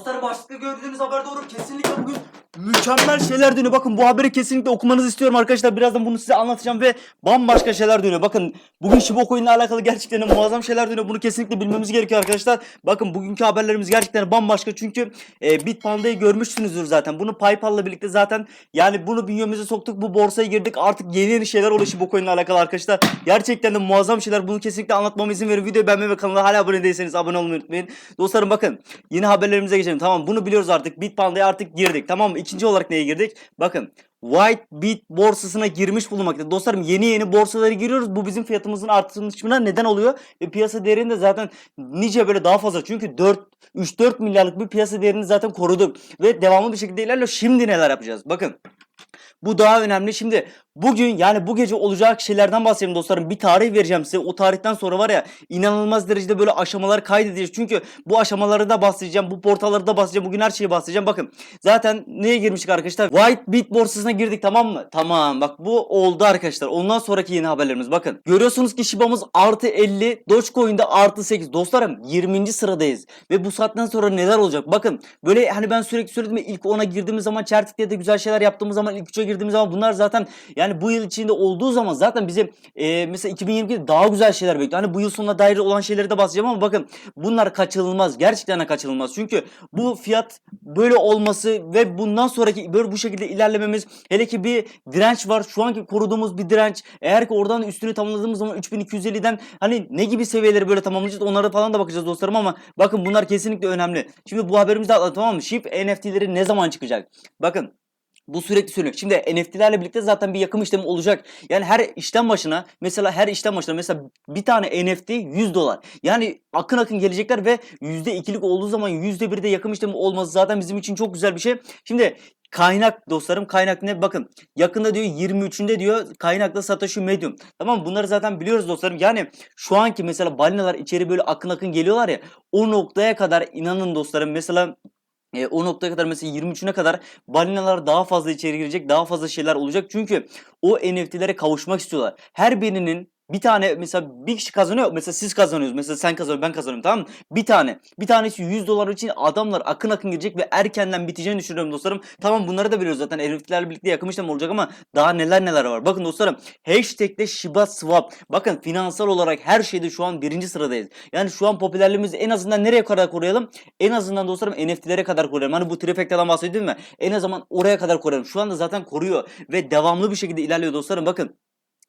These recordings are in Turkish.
Dostlar başlıkta gördüğünüz haber doğru. Kesinlikle bugün mükemmel şeyler dönüyor. Bakın bu haberi kesinlikle okumanızı istiyorum arkadaşlar. Birazdan bunu size anlatacağım ve bambaşka şeyler dönüyor. Bakın bugün Shiba Coin ile alakalı gerçekten muazzam şeyler dönüyor. Bunu kesinlikle bilmemiz gerekiyor arkadaşlar. Bakın bugünkü haberlerimiz gerçekten bambaşka. Çünkü e, Bitpanda'yı görmüşsünüzdür zaten. Bunu PayPal'la birlikte zaten yani bunu bünyemize soktuk. Bu borsaya girdik. Artık yeni yeni şeyler oluyor Shiba Coin ile alakalı arkadaşlar. Gerçekten de muazzam şeyler. Bunu kesinlikle anlatmama izin verin. Videoyu beğenmeyi ve kanala hala abone değilseniz abone olmayı unutmayın. Dostlarım bakın yeni haberlerimize geçelim. Tamam bunu biliyoruz artık. Bitpanda'ya artık girdik. Tamam mı? İkinci olarak neye girdik? Bakın White Bit borsasına girmiş bulunmakta. Dostlarım yeni yeni borsalara giriyoruz. Bu bizim fiyatımızın artışına neden oluyor. Ve piyasa değerini de zaten nice böyle daha fazla. Çünkü 4 3-4 milyarlık bir piyasa değerini zaten koruduk. Ve devamlı bir şekilde ilerliyor. Şimdi neler yapacağız? Bakın. Bu daha önemli. Şimdi bugün yani bu gece olacak şeylerden bahsedeyim dostlarım. Bir tarih vereceğim size. O tarihten sonra var ya inanılmaz derecede böyle aşamalar kaydedeceğiz. Çünkü bu aşamaları da bahsedeceğim. Bu portalları da bahsedeceğim. Bugün her şeyi bahsedeceğim. Bakın zaten neye girmiştik arkadaşlar? White Bit borsasına girdik tamam mı? Tamam bak bu oldu arkadaşlar. Ondan sonraki yeni haberlerimiz bakın. Görüyorsunuz ki Shiba'mız artı 50. Dogecoin'de artı 8. Dostlarım 20. sıradayız. Ve bu saatten sonra neler olacak? Bakın böyle hani ben sürekli söyledim ya ilk 10'a girdiğimiz zaman Çertik diye de güzel şeyler yaptığımız zaman ilk 3'e girdiğimiz zaman bunlar zaten yani bu yıl içinde olduğu zaman zaten bize e, mesela 2022'de daha güzel şeyler bekliyor. Hani bu yıl sonuna dair olan şeyleri de bahsedeceğim ama bakın bunlar kaçınılmaz. Gerçekten kaçınılmaz. Çünkü bu fiyat böyle olması ve bundan sonraki böyle bu şekilde ilerlememiz hele ki bir direnç var. Şu anki koruduğumuz bir direnç. Eğer ki oradan üstünü tamamladığımız zaman 3250'den hani ne gibi seviyeleri böyle tamamlayacağız onlara falan da bakacağız dostlarım ama bakın bunlar kesinlikle önemli. Şimdi bu haberimizi de tamam mı? Shift NFT'leri ne zaman çıkacak? Bakın bu sürekli söylüyor. Şimdi NFT'lerle birlikte zaten bir yakım işlemi olacak. Yani her işlem başına mesela her işlem başına mesela bir tane NFT 100 dolar. Yani akın akın gelecekler ve %2'lik olduğu zaman %1'de yakım işlemi olması zaten bizim için çok güzel bir şey. Şimdi Kaynak dostlarım kaynak ne? Bakın yakında diyor 23'ünde diyor kaynakla Satoshi Medium. Tamam? Bunları zaten biliyoruz dostlarım. Yani şu anki mesela balinalar içeri böyle akın akın geliyorlar ya o noktaya kadar inanın dostlarım mesela e, o noktaya kadar mesela 23'üne kadar balinalar daha fazla içeri girecek, daha fazla şeyler olacak. Çünkü o NFT'lere kavuşmak istiyorlar. Her birinin bir tane mesela bir kişi kazanıyor. Mesela siz kazanıyorsunuz. Mesela sen kazanıyorsun ben kazanıyorum tamam mı? Bir tane. Bir tanesi 100 dolar için adamlar akın akın girecek ve erkenden biteceğini düşünüyorum dostlarım. Tamam bunları da biliyoruz zaten. NFT'lerle birlikte yakın işlem olacak ama daha neler neler var. Bakın dostlarım hashtag'de Shiba Swap. Bakın finansal olarak her şeyde şu an birinci sıradayız. Yani şu an popülerliğimizi en azından nereye kadar koruyalım? En azından dostlarım NFT'lere kadar koruyalım. Hani bu trifecta'dan bahsediyorum ya. En azından oraya kadar koruyalım. Şu anda zaten koruyor ve devamlı bir şekilde ilerliyor dostlarım. Bakın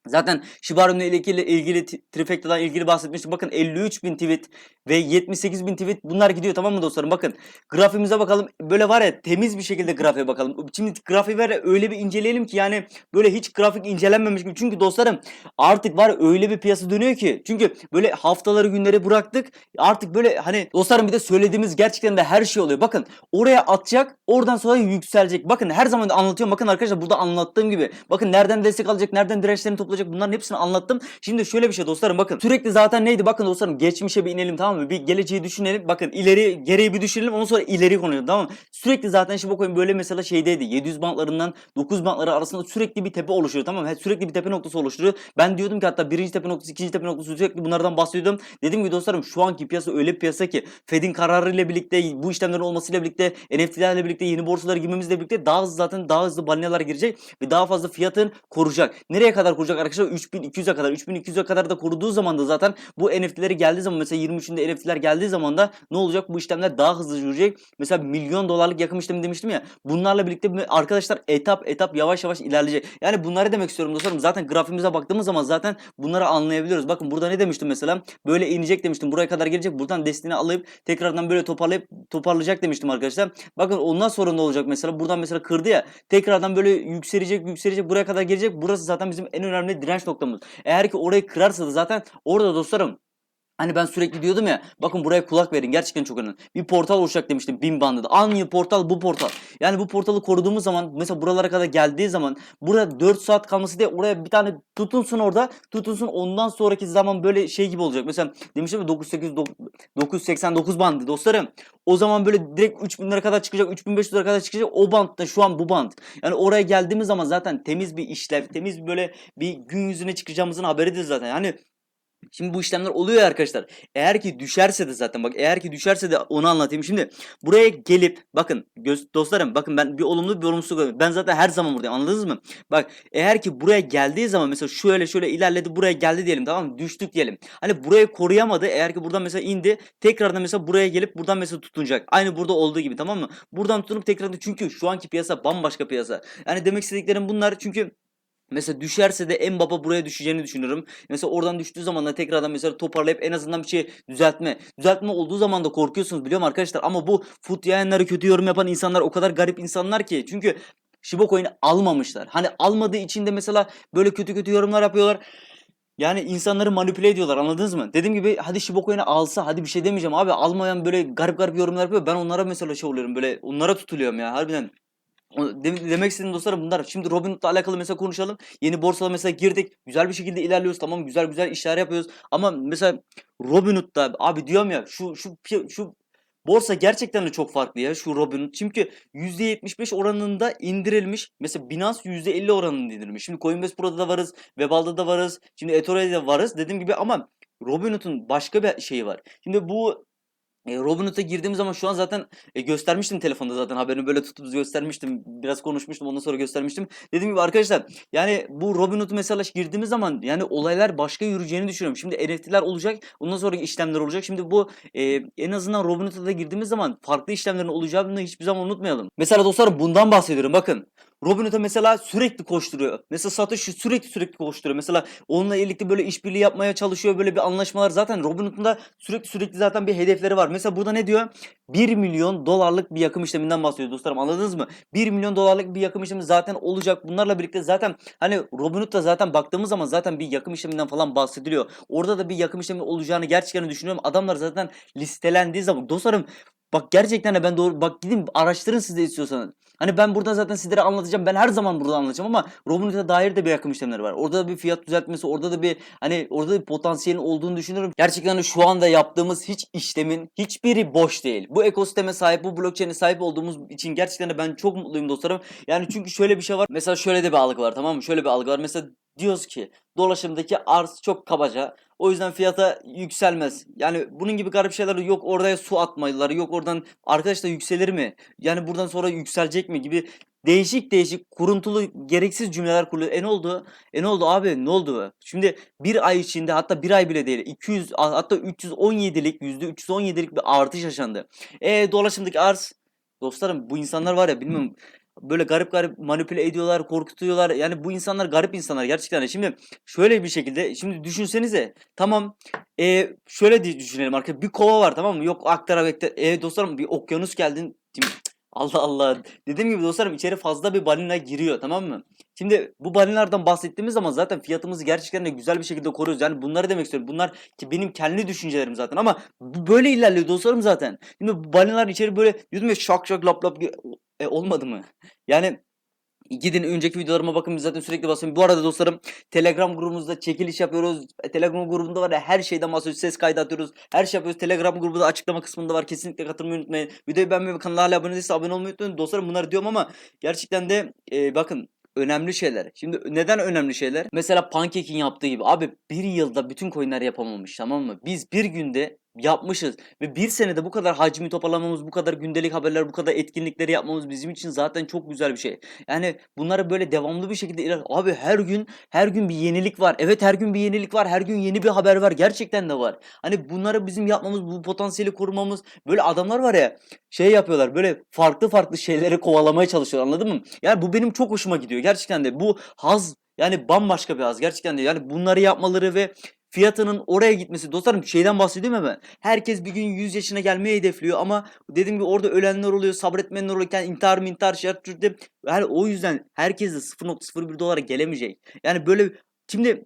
Zaten Shiba Inu ile ilgili, ilgili Trifecta'dan ilgili bahsetmiştim. Bakın 53 bin tweet ve 78 bin tweet bunlar gidiyor tamam mı dostlarım? Bakın grafimize bakalım. Böyle var ya temiz bir şekilde grafiğe bakalım. Şimdi grafiği ya, öyle bir inceleyelim ki yani böyle hiç grafik incelenmemiş gibi. Çünkü dostlarım artık var öyle bir piyasa dönüyor ki. Çünkü böyle haftaları günleri bıraktık. Artık böyle hani dostlarım bir de söylediğimiz gerçekten de her şey oluyor. Bakın oraya atacak oradan sonra yükselecek. Bakın her zaman da anlatıyorum. Bakın arkadaşlar burada anlattığım gibi. Bakın nereden destek alacak, nereden dirençlerini toplayacak bunların hepsini anlattım. Şimdi şöyle bir şey dostlarım bakın. Sürekli zaten neydi bakın dostlarım geçmişe bir inelim tamam mı? Bir geleceği düşünelim. Bakın ileri geriye bir düşünelim ondan sonra ileri konuşalım tamam mı? Sürekli zaten Shiba Coin böyle mesela şeydeydi. 700 bantlarından 9 bantları arasında sürekli bir tepe oluşuyor tamam mı? Sürekli bir tepe noktası oluşturuyor. Ben diyordum ki hatta birinci tepe noktası, ikinci tepe noktası sürekli bunlardan bahsediyordum. Dedim ki dostlarım şu anki piyasa öyle bir piyasa ki Fed'in kararıyla birlikte bu işlemlerin olmasıyla birlikte NFT'lerle birlikte yeni borsalara girmemizle birlikte daha hızlı zaten daha hızlı balinalar girecek ve daha fazla fiyatın koruyacak. Nereye kadar koruyacak arkadaşlar? 3200'e kadar 3200'e kadar da koruduğu zaman da zaten bu NFT'leri geldiği zaman mesela 23'ünde NFT'ler geldiği zaman da ne olacak? Bu işlemler daha hızlı yürüyecek. Mesela milyon dolarlık yakım işlemi demiştim ya. Bunlarla birlikte arkadaşlar etap etap yavaş yavaş ilerleyecek. Yani bunları demek istiyorum dostlarım. Zaten grafiğimize baktığımız zaman zaten bunları anlayabiliyoruz. Bakın burada ne demiştim mesela? Böyle inecek demiştim. Buraya kadar gelecek. Buradan destini alıp tekrardan böyle toparlayıp toparlayacak demiştim arkadaşlar. Bakın ondan sonra ne olacak mesela? Buradan mesela kırdı ya. Tekrardan böyle yükselecek, yükselecek. Buraya kadar gelecek. Burası zaten bizim en önemli direnç noktamız. Eğer ki orayı kırarsa da zaten orada dostlarım Hani ben sürekli diyordum ya bakın buraya kulak verin gerçekten çok önemli. Bir portal oluşacak demiştim bin bandında. Aynı portal bu portal. Yani bu portalı koruduğumuz zaman mesela buralara kadar geldiği zaman burada 4 saat kalması diye oraya bir tane tutunsun orada tutunsun ondan sonraki zaman böyle şey gibi olacak. Mesela demiştim ya 989 989 bandı dostlarım. O zaman böyle direkt 3000 lira kadar çıkacak 3500 lira kadar çıkacak o bantta şu an bu band. Yani oraya geldiğimiz zaman zaten temiz bir işlev temiz böyle bir gün yüzüne çıkacağımızın haberidir zaten. Yani Şimdi bu işlemler oluyor arkadaşlar. Eğer ki düşerse de zaten bak eğer ki düşerse de onu anlatayım. Şimdi buraya gelip bakın göz, dostlarım bakın ben bir olumlu bir olumsuz. Ben zaten her zaman buradayım anladınız mı? Bak eğer ki buraya geldiği zaman mesela şöyle şöyle ilerledi buraya geldi diyelim tamam mı? Düştük diyelim. Hani burayı koruyamadı. Eğer ki buradan mesela indi tekrardan mesela buraya gelip buradan mesela tutunacak. Aynı burada olduğu gibi tamam mı? Buradan tutunup tekrardan çünkü şu anki piyasa bambaşka piyasa. Yani demek istediklerim bunlar çünkü Mesela düşerse de baba buraya düşeceğini düşünüyorum. Mesela oradan düştüğü zaman da tekrardan mesela toparlayıp en azından bir şey düzeltme. Düzeltme olduğu zaman da korkuyorsunuz biliyorum arkadaşlar. Ama bu fut yayınları kötü yorum yapan insanlar o kadar garip insanlar ki. Çünkü Shiba Coin'i almamışlar. Hani almadığı için de mesela böyle kötü kötü yorumlar yapıyorlar. Yani insanları manipüle ediyorlar anladınız mı? Dediğim gibi hadi Shiba Coin'i alsa hadi bir şey demeyeceğim abi. Almayan böyle garip garip yorumlar yapıyor. Ben onlara mesela şey oluyorum böyle onlara tutuluyorum ya harbiden. Demek istediğim dostlarım bunlar. Şimdi Robinhood'la alakalı mesela konuşalım. Yeni borsada mesela girdik. Güzel bir şekilde ilerliyoruz. Tamam güzel güzel işler yapıyoruz. Ama mesela Robinhood'da abi diyorum ya şu şu şu borsa gerçekten de çok farklı ya şu Robinhood. Çünkü %75 oranında indirilmiş. Mesela Binance %50 oranında indirilmiş. Şimdi Coinbase Pro'da da varız. Webal'da da varız. Şimdi eToro'da da varız. Dediğim gibi ama Robinhood'un başka bir şeyi var. Şimdi bu e, Robinhood'a girdiğim zaman şu an zaten e, göstermiştim telefonda zaten haberini böyle tutup göstermiştim. Biraz konuşmuştum ondan sonra göstermiştim. Dediğim gibi arkadaşlar yani bu Robinhood'u mesela girdiğimiz zaman yani olaylar başka yürüyeceğini düşünüyorum. Şimdi NFT'ler olacak ondan sonra işlemler olacak. Şimdi bu e, en azından Robinhood'a da girdiğimiz zaman farklı işlemlerin olacağını hiçbir zaman unutmayalım. Mesela dostlarım bundan bahsediyorum bakın. Robinhood'a mesela sürekli koşturuyor. Mesela Satoshi sürekli sürekli koşturuyor. Mesela onunla birlikte böyle işbirliği yapmaya çalışıyor. Böyle bir anlaşmalar zaten Robinhood'un da sürekli sürekli zaten bir hedefleri var. Mesela burada ne diyor? 1 milyon dolarlık bir yakım işleminden bahsediyor dostlarım anladınız mı? 1 milyon dolarlık bir yakım işlemi zaten olacak. Bunlarla birlikte zaten hani Robinhood'da zaten baktığımız zaman zaten bir yakım işleminden falan bahsediliyor. Orada da bir yakım işlemi olacağını gerçekten düşünüyorum. Adamlar zaten listelendiği zaman dostlarım Bak gerçekten de ben doğru bak gidin araştırın siz de istiyorsanız. Hani ben burada zaten sizlere anlatacağım. Ben her zaman burada anlatacağım ama Robinhood'a dair de bir yakım işlemleri var. Orada da bir fiyat düzeltmesi, orada da bir hani orada bir potansiyelin olduğunu düşünüyorum. Gerçekten de şu anda yaptığımız hiç işlemin hiçbiri boş değil. Bu ekosisteme sahip, bu blockchain'e sahip olduğumuz için gerçekten de ben çok mutluyum dostlarım. Yani çünkü şöyle bir şey var. Mesela şöyle de bir algı var tamam mı? Şöyle bir algı var. Mesela diyoruz ki dolaşımdaki arz çok kabaca. O yüzden fiyata yükselmez. Yani bunun gibi garip şeyler yok oraya su atmalılar. Yok oradan arkadaşlar yükselir mi? Yani buradan sonra yükselecek mi gibi değişik değişik kuruntulu gereksiz cümleler kuruluyor. E ne oldu? E ne oldu abi? Ne oldu? Şimdi bir ay içinde hatta bir ay bile değil 200 hatta 317'lik %317'lik bir artış yaşandı. E dolaşımdaki arz dostlarım bu insanlar var ya bilmiyorum böyle garip garip manipüle ediyorlar, korkutuyorlar. Yani bu insanlar garip insanlar gerçekten. Şimdi şöyle bir şekilde şimdi düşünsenize tamam e, şöyle diye düşünelim arkadaşlar bir kova var tamam mı? Yok aktara bekle. E dostlarım bir okyanus geldin. Şimdi, Allah Allah. Dediğim gibi dostlarım içeri fazla bir balina giriyor tamam mı? Şimdi bu balinalardan bahsettiğimiz zaman zaten fiyatımızı gerçekten de güzel bir şekilde koruyoruz. Yani bunları demek istiyorum. Bunlar ki benim kendi düşüncelerim zaten ama böyle ilerliyor dostlarım zaten. Şimdi bu balinalar içeri böyle diyordum ya şak şak lap lap e, olmadı mı? Yani Gidin önceki videolarıma bakın biz zaten sürekli basıyorum. Bu arada dostlarım Telegram grubumuzda çekiliş yapıyoruz. Telegram grubunda var ya her şeyden bahsediyoruz. Ses kaydı atıyoruz. Her şey yapıyoruz. Telegram grubu da açıklama kısmında var. Kesinlikle katılmayı unutmayın. Videoyu beğenmeyi kanala hala abone değilse abone olmayı unutmayın. Dostlarım bunları diyorum ama gerçekten de e, bakın önemli şeyler. Şimdi neden önemli şeyler? Mesela Pancake'in yaptığı gibi. Abi bir yılda bütün coinler yapamamış tamam mı? Biz bir günde yapmışız. Ve bir senede bu kadar hacmi toparlamamız, bu kadar gündelik haberler, bu kadar etkinlikleri yapmamız bizim için zaten çok güzel bir şey. Yani bunları böyle devamlı bir şekilde iler... Abi her gün her gün bir yenilik var. Evet her gün bir yenilik var. Her gün yeni bir haber var. Gerçekten de var. Hani bunları bizim yapmamız, bu potansiyeli korumamız. Böyle adamlar var ya şey yapıyorlar. Böyle farklı farklı şeyleri kovalamaya çalışıyorlar anladın mı? Yani bu benim çok hoşuma gidiyor. Gerçekten de bu haz yani bambaşka bir haz. Gerçekten de yani bunları yapmaları ve fiyatının oraya gitmesi. Dostlarım şeyden bahsedeyim ben? Herkes bir gün 100 yaşına gelmeyi hedefliyor ama dediğim gibi orada ölenler oluyor, sabretmeyenler oluyor. Yani intihar mı intihar şart türlü. Yani o yüzden herkes de 0.01 dolara gelemeyecek. Yani böyle şimdi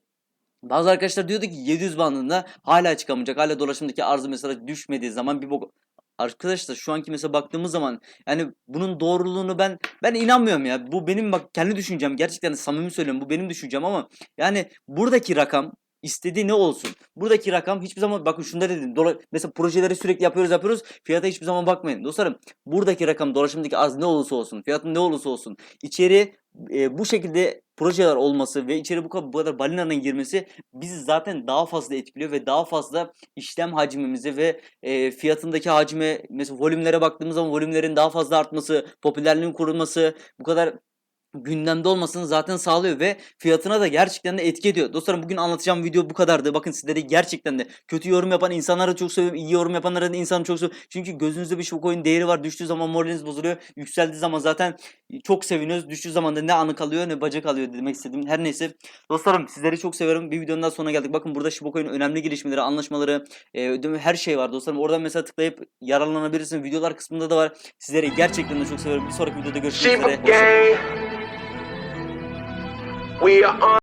bazı arkadaşlar diyordu ki 700 bandında hala çıkamayacak. Hala dolaşımdaki arzı mesela düşmediği zaman bir bok Arkadaşlar şu anki mesela baktığımız zaman yani bunun doğruluğunu ben ben inanmıyorum ya. Bu benim bak kendi düşüncem. Gerçekten samimi söylüyorum. Bu benim düşüncem ama yani buradaki rakam istediği ne olsun? Buradaki rakam hiçbir zaman bakın şunda dedim. Dola, mesela projeleri sürekli yapıyoruz yapıyoruz. Fiyata hiçbir zaman bakmayın. Dostlarım buradaki rakam dolaşımdaki arz ne olursa olsun. Fiyatın ne olursa olsun. içeri e, bu şekilde projeler olması ve içeri bu kadar, bu kadar balinanın girmesi bizi zaten daha fazla etkiliyor ve daha fazla işlem hacmimizi ve e, fiyatındaki hacme mesela volümlere baktığımız zaman volümlerin daha fazla artması, popülerliğin korunması bu kadar gündemde olmasını zaten sağlıyor ve fiyatına da gerçekten de etki ediyor. Dostlarım bugün anlatacağım video bu kadardı. Bakın sizlere gerçekten de kötü yorum yapan insanları çok seviyorum. iyi yorum yapanları da insanı çok seviyorum. Çünkü gözünüzde bir şu coin değeri var. Düştüğü zaman moraliniz bozuluyor. Yükseldiği zaman zaten çok seviniyoruz. Düştüğü zaman da ne anı kalıyor ne bacak kalıyor demek istedim. Her neyse. Dostlarım sizleri çok seviyorum. Bir videonun daha sonuna geldik. Bakın burada Shiba önemli gelişmeleri, anlaşmaları, e, ödeme her şey var dostlarım. Oradan mesela tıklayıp yararlanabilirsiniz. Videolar kısmında da var. Sizleri gerçekten de çok seviyorum. Bir sonraki videoda görüşmek üzere. Hoşçakalın. We are on.